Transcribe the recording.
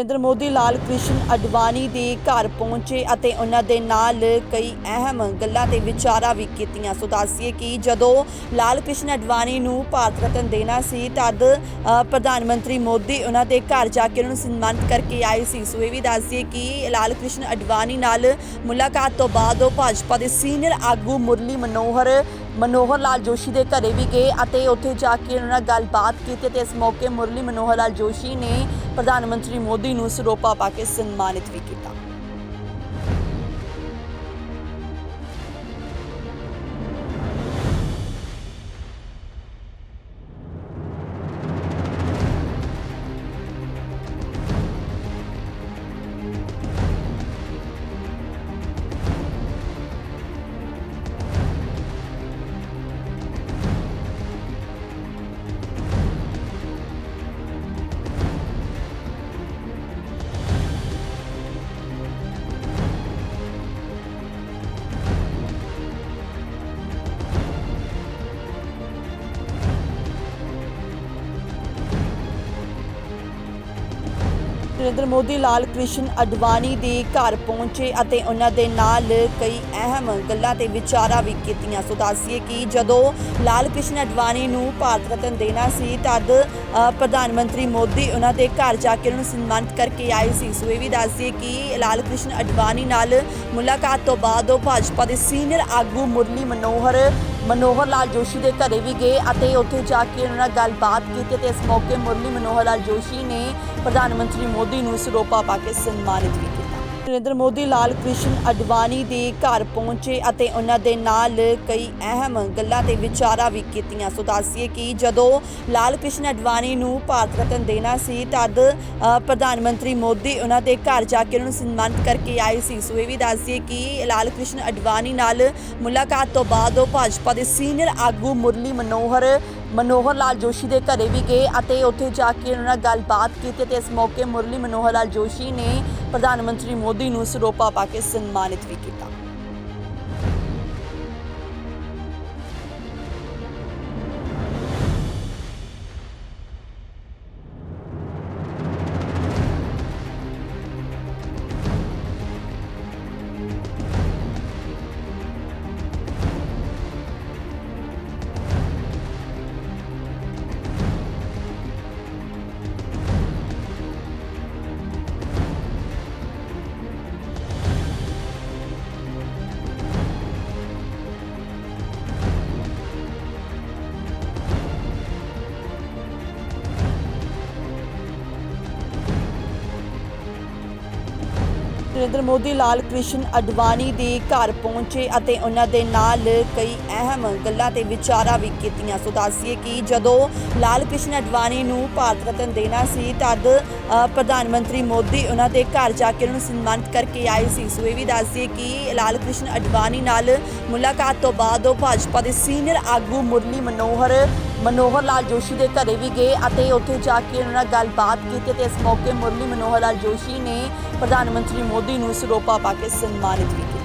ਨਰਿੰਦਰ ਮੋਦੀ, ਲਾਲ ਕ੍ਰਿਸ਼ਨ ਅਡਵਾਨੀ ਦੇ ਘਰ ਪਹੁੰਚੇ ਅਤੇ ਉਹਨਾਂ ਦੇ ਨਾਲ ਕਈ ਅਹਿਮ ਗੱਲਾਂ ਤੇ ਵਿਚਾਰਾਂ ਵੀ ਕੀਤੀਆਂ। ਸੋ ਦੱਸੀਏ ਕਿ ਜਦੋਂ ਲਾਲ ਕ੍ਰਿਸ਼ਨ ਅਡਵਾਨੀ ਨੂੰ ਭਾਰਤ ਰਤਨ ਦੇਣਾ ਸੀ, ਤਦ ਪ੍ਰਧਾਨ ਮੰਤਰੀ ਮੋਦੀ ਉਹਨਾਂ ਦੇ ਘਰ ਜਾ ਕੇ ਉਹਨਾਂ ਨੂੰ ਸਨਮਾਨਿਤ ਕਰਕੇ ਆਏ ਸੀ। ਸੋ ਇਹ ਵੀ ਦੱਸੀਏ ਕਿ ਲਾਲ ਕ੍ਰਿਸ਼ਨ ਅਡਵਾਨੀ ਨਾਲ ਮੁਲਾਕਾਤ ਤੋਂ ਬਾਅਦ ਉਹ ਭਾਜਪਾ ਦੇ ਸੀਨੀਅਰ ਆਗੂ ਮੁਰਲੀ ਮਨੋਹਰ ਮਨੋਹਰ ਲਾਲ ਜੋਸ਼ੀ ਦੇ ਘਰੇ ਵੀ ਗਏ ਅਤੇ ਉੱਥੇ ਜਾ ਕੇ ਉਹਨਾਂ ਨਾਲ ਗੱਲਬਾਤ ਕੀਤੀ ਤੇ ਇਸ ਮੌਕੇ ਮੁਰਲੀ ਮਨੋਹਰ ਲਾਲ ਜੋਸ਼ੀ ਨੇ ਪ੍ਰਧਾਨ ਮੰਤਰੀ ਮੋਦੀ ਨੂੰ ਸਰੋਪਾ ਪਾ ਕੇ ਸਨਮਾਨਿਤ ਵੀ ਕੀਤਾ। ਨਰਿੰਦਰ ਮੋਦੀ, ਲਾਲ ਕ੍ਰਿਸ਼ਨ ਅਡਵਾਨੀ ਦੇ ਘਰ ਪਹੁੰਚੇ ਅਤੇ ਉਹਨਾਂ ਦੇ ਨਾਲ ਕਈ ਅਹਿਮ ਗੱਲਾਂ ਤੇ ਵਿਚਾਰਾਂ ਵੀ ਕੀਤੀਆਂ। ਸੋ ਦੱਸੀਏ ਕਿ ਜਦੋਂ ਲਾਲ ਕ੍ਰਿਸ਼ਨ ਅਡਵਾਨੀ ਨੂੰ ਭਾਰਤ ਰਤਨ ਦੇਣਾ ਸੀ, ਤਦ ਪ੍ਰਧਾਨ ਮੰਤਰੀ ਮੋਦੀ ਉਹਨਾਂ ਦੇ ਘਰ ਜਾ ਕੇ ਉਹਨਾਂ ਨੂੰ ਸਨਮਾਨਿਤ ਕਰਕੇ ਆਏ ਸੀ। ਸੋ ਇਹ ਵੀ ਦੱਸੀਏ ਕਿ ਲਾਲ ਕ੍ਰਿਸ਼ਨ ਅਡਵਾਨੀ ਨਾਲ ਮੁਲਾਕਾਤ ਤੋਂ ਬਾਅਦ ਉਹ ਭਾਜਪਾ ਦੇ ਸੀਨੀਅਰ ਆਗੂ ਮੁਰਲੀ ਮਨੋਹਰ ਮਨੋਹਰ ਲਾਲ ਜੋਸ਼ੀ ਦੇ ਘਰੇ ਵੀ ਗਏ ਅਤੇ ਉੱਥੇ ਜਾ ਕੇ ਉਹਨਾਂ ਨਾਲ ਗੱਲਬਾਤ ਕੀਤੀ ਤੇ ਇਸ ਮੌਕੇ ਮੁਰਲੀ ਮਨੋਹਰ ਲਾਲ ਜੋਸ਼ੀ ਨੇ ਪ੍ਰਧਾਨ ਮੰਤਰੀ ਮੋਦੀ ਨੂੰ ਸਰੋਪਾ ਪਾ ਕੇ ਸਨਮਾਨਿਤ ਵੀ ਕੀਤਾ। ਨਰਿੰਦਰ ਮੋਦੀ, ਲਾਲ ਕ੍ਰਿਸ਼ਨ ਅਡਵਾਨੀ ਦੇ ਘਰ ਪਹੁੰਚੇ ਅਤੇ ਉਹਨਾਂ ਦੇ ਨਾਲ ਕਈ ਅਹਿਮ ਗੱਲਾਂ ਤੇ ਵਿਚਾਰਾਂ ਵੀ ਕੀਤੀਆਂ। ਸੋ ਦੱਸੀਏ ਕਿ ਜਦੋਂ ਲਾਲ ਕ੍ਰਿਸ਼ਨ ਅਡਵਾਨੀ ਨੂੰ ਭਾਰਤ ਰਤਨ ਦੇਣਾ ਸੀ, ਤਦ ਪ੍ਰਧਾਨ ਮੰਤਰੀ ਮੋਦੀ ਉਹਨਾਂ ਦੇ ਘਰ ਜਾ ਕੇ ਉਹਨਾਂ ਨੂੰ ਸਨਮਾਨਿਤ ਕਰਕੇ ਆਏ ਸੀ। ਸੋ ਇਹ ਵੀ ਦੱਸੀਏ ਕਿ ਲਾਲ ਕ੍ਰਿਸ਼ਨ ਅਡਵਾਨੀ ਨਾਲ ਮੁਲਾਕਾਤ ਤੋਂ ਬਾਅਦ ਉਹ ਭਾਜਪਾ ਦੇ ਸੀਨੀਅਰ ਆਗੂ ਮੁਰਲੀ ਮਨੋਹਰ ਮਨੋਹਰ ਲਾਲ ਜੋਸ਼ੀ ਦੇ ਘਰੇ ਵੀ ਗਏ ਅਤੇ ਉੱਥੇ ਜਾ ਕੇ ਉਹਨਾਂ ਨਾਲ ਗੱਲਬਾਤ ਕੀਤੀ ਤੇ ਇਸ ਮੌਕੇ ਮੁਰਲੀ ਮਨੋਹਰ ਲਾਲ ਜੋਸ਼ੀ ਨੇ ਪ੍ਰਧਾਨ ਮੰਤਰੀ ਮੋਦੀ ਨੂੰ ਸਰੋਪਾ ਪਾ ਕੇ ਸਨਮਾਨਿਤ ਵੀ ਕੀਤਾ। ਨਰਿੰਦਰ ਮੋਦੀ, ਲਾਲ ਕ੍ਰਿਸ਼ਨ ਅਡਵਾਨੀ ਦੇ ਘਰ ਪਹੁੰਚੇ ਅਤੇ ਉਹਨਾਂ ਦੇ ਨਾਲ ਕਈ ਅਹਿਮ ਗੱਲਾਂ ਤੇ ਵਿਚਾਰਾਂ ਵੀ ਕੀਤੀਆਂ। ਸੋ ਦੱਸੀਏ ਕਿ ਜਦੋਂ ਲਾਲ ਕ੍ਰਿਸ਼ਨ ਅਡਵਾਨੀ ਨੂੰ ਭਾਰਤ ਰਤਨ ਦੇਣਾ ਸੀ, ਤਦ ਪ੍ਰਧਾਨ ਮੰਤਰੀ ਮੋਦੀ ਉਹਨਾਂ ਦੇ ਘਰ ਜਾ ਕੇ ਉਹਨਾਂ ਨੂੰ ਸਨਮਾਨਿਤ ਕਰਕੇ ਆਏ ਸੀ। ਸੋ ਇਹ ਵੀ ਦੱਸੀਏ ਕਿ ਲਾਲ ਕ੍ਰਿਸ਼ਨ ਅਡਵਾਨੀ ਨਾਲ ਮੁਲਾਕਾਤ ਤੋਂ ਬਾਅਦ ਉਹ ਭਾਜਪਾ ਦੇ ਸੀਨੀਅਰ ਆਗੂ ਮੁਰਲੀ ਮਨੋਹਰ ਮਨੋਹਰ ਲਾਲ ਜੋਸ਼ੀ ਦੇ ਘਰੇ ਵੀ ਗਏ ਅਤੇ ਉੱਥੇ ਜਾ ਕੇ ਉਹਨਾਂ ਨਾਲ ਗੱਲਬਾਤ ਕੀਤੀ ਤੇ ਇਸ ਮੌਕੇ ਮੁਰਲੀ ਮਨੋਹਰ ਲਾਲ ਜੋਸ਼ੀ ਨੇ ਪ੍ਰਧਾਨ ਮੰਤਰੀ ਮੋਦੀ ਨੂੰ ਸਰੋਪਾ ਪਾ ਕੇ ਸਨਮਾਨਿਤ ਵੀ ਕੀਤਾ।